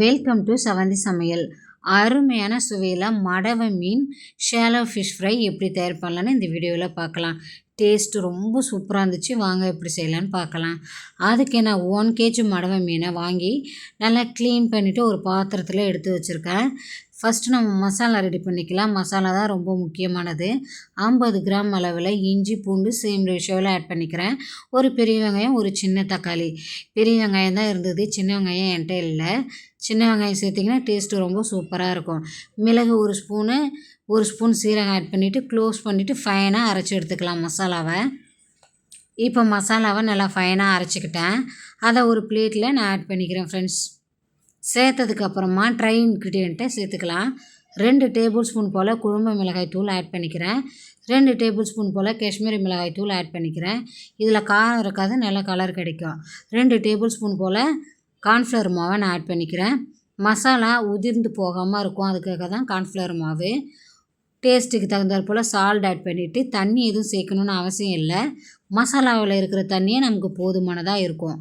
Welcome to செவந்தி சமையல் அருமையான சுவையில் மடவை மீன் ஷேலோ ஃபிஷ் ஃப்ரை எப்படி தயார் பண்ணலான்னு இந்த வீடியோவில் பார்க்கலாம். டேஸ்ட் ரொம்ப சூப்பராக இருந்துச்சு. வாங்க எப்படி செய்யலான்னு பார்க்கலாம். அதுக்கு நான் ஒன் கேஜி மடவை மீனை வாங்கி நல்லா க்ளீன் பண்ணிவிட்டு ஒரு பாத்திரத்தில் எடுத்து வச்சுருக்கேன். ஃபஸ்ட்டு நம்ம மசாலா ரெடி பண்ணிக்கலாம். மசாலா தான் ரொம்ப முக்கியமானது. ஐம்பது கிராம் அளவில் இஞ்சி பூண்டு சேம் ரேஷியோவில் ஆட் பண்ணிக்கிறேன். ஒரு பெரிய வெங்காயம் ஒரு சின்ன தக்காளி. பெரிய வெங்காயம் தான் இருந்தது. சின்ன வெங்காயம் என்கிட்ட இல்லை. சின்ன வெங்காயம் சேர்த்திங்கன்னா டேஸ்ட்டு ரொம்ப சூப்பராக இருக்கும். மிளகு ஒரு ஸ்பூனு ஒரு ஸ்பூன் சீரகம் ஆட் பண்ணிவிட்டு க்ளோஸ் பண்ணிவிட்டு ஃபைனாக அரைச்சி எடுத்துக்கலாம் மசாலாவை. இப்போ மசாலாவை நல்லா ஃபைனாக அரைச்சிக்கிட்டேன். அதை ஒரு பிளேட்டில் நான் ஆட் பண்ணிக்கிறேன் ஃப்ரெண்ட்ஸ் சேர்த்ததுக்கப்புறமா ட்ரை இன்க்ரீடியண்ட்டை சேர்த்துக்கலாம். ரெண்டு டேபிள் ஸ்பூன் போல் குழம்பு மிளகாய் தூள் ஆட் பண்ணிக்கிறேன். ரெண்டு டேபிள் ஸ்பூன் போல் காஷ்மீரி மிளகாய் தூள் ஆட் பண்ணிக்கிறேன். இதில் காரம் இருக்காது நல்ல கலர் கிடைக்கும். ரெண்டு டேபிள் ஸ்பூன் போல் கார்ன்ஃப்ளவர் மாவை நான் ஆட் பண்ணிக்கிறேன். மசாலா உதிர்ந்து போகாமல் இருக்கும் அதுக்காக தான் கார்ன்ஃப்ளவர் மாவு. டேஸ்ட்டுக்கு தகுந்தாற் போல் சால்ட் ஆட் பண்ணிவிட்டு தண்ணி எதுவும் சேர்க்கணுன்னு அவசியம் இல்லை. மசாலாவில் இருக்கிற தண்ணியே நமக்கு போதுமானதாக இருக்கும்.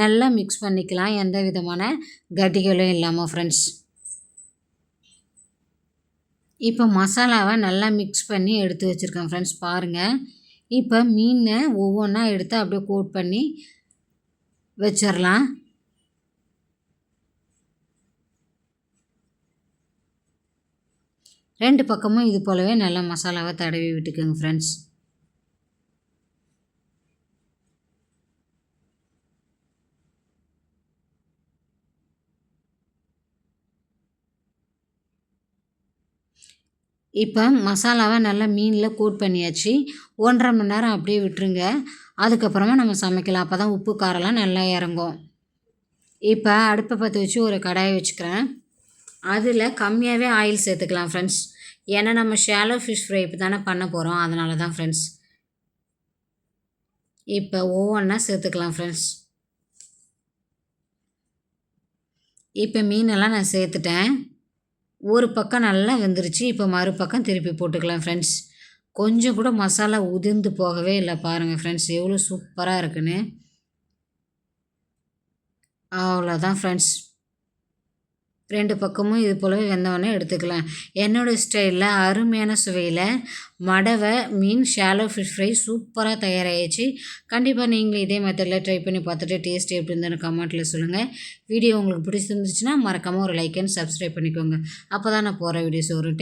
நல்லா மிக்ஸ் பண்ணிக்கலாம். எந்த விதமான கட்டிகளும் இல்லாமல் ஃப்ரெண்ட்ஸ் இப்போ மசாலாவை நல்லா மிக்ஸ் பண்ணி எடுத்து வச்சுருக்கேன் ஃப்ரெண்ட்ஸ் பாருங்கள் இப்போ மீனை ஒவ்வொன்றா எடுத்து அப்படியே கோட் பண்ணி வச்சிடலாம் ரெண்டு பக்கமும் இது போலவே நல்லா மசாலாவை தடவி விட்டுக்கோங்க ஃப்ரெண்ட்ஸ் இப்போ மசாலாவை நல்லா மீனில் கோட் பண்ணியாச்சு. ஒன்றரை மணி நேரம் அப்படியே விட்டுருங்க. அதுக்கப்புறமா நம்ம சமைக்கலாம். அப்போ தான் உப்பு காரெல்லாம் நல்லா இறங்கும். இப்போ அடுப்பை பற்ற வச்சு ஒரு கடாயை வச்சுக்கிறேன். அதில் கம்மியாகவே ஆயில் சேர்த்துக்கலாம் ஃப்ரெண்ட்ஸ் ஏன்னா நம்ம ஷேலோ ஃபிஷ் ஃப்ரை இப்போ தானே பண்ண போகிறோம் அதனால தான் ஃப்ரெண்ட்ஸ் இப்போ ஒவ்வொன்றா சேர்த்துக்கலாம் ஃப்ரெண்ட்ஸ் இப்போ மீனெல்லாம் நான் சேர்த்துட்டேன். ஒரு பக்கம் நல்லா வெந்துருச்சு. இப்போ மறுபக்கம் திருப்பி போட்டுக்கலாம் ஃப்ரெண்ட்ஸ் கொஞ்சம் கூட மசாலா உதிர்ந்து போகவே இல்லை பாருங்கள் ஃப்ரெண்ட்ஸ் எவ்வளோ சூப்பராக இருக்குன்னு. அவ்வளோதான் ஃப்ரெண்ட்ஸ் ரெண்டு பக்கமும் இது போலவே வெந்தவொடனே எடுத்துக்கலாம். என்னோடய ஸ்டைலில் அருமையான சுவையில் மடவை மீன் ஷாலோ ஃபிஷ் ஃப்ரை சூப்பராக தயாராகிடுச்சு கண்டிப்பாக நீங்களும் இதே மெத்தடில் ட்ரை பண்ணி பார்த்துட்டு டேஸ்ட் எப்படி இருந்ததுன்னு கமெண்ட்டில் சொல்லுங்கள் வீடியோ உங்களுக்கு பிடிச்சிருந்துச்சுன்னா மறக்காமல் ஒரு லைக் அண்ட் சப்ஸ்கிரைப் பண்ணிக்கோங்க. அப்போ தான் நான் போகிற வீடியோஸ் வரும்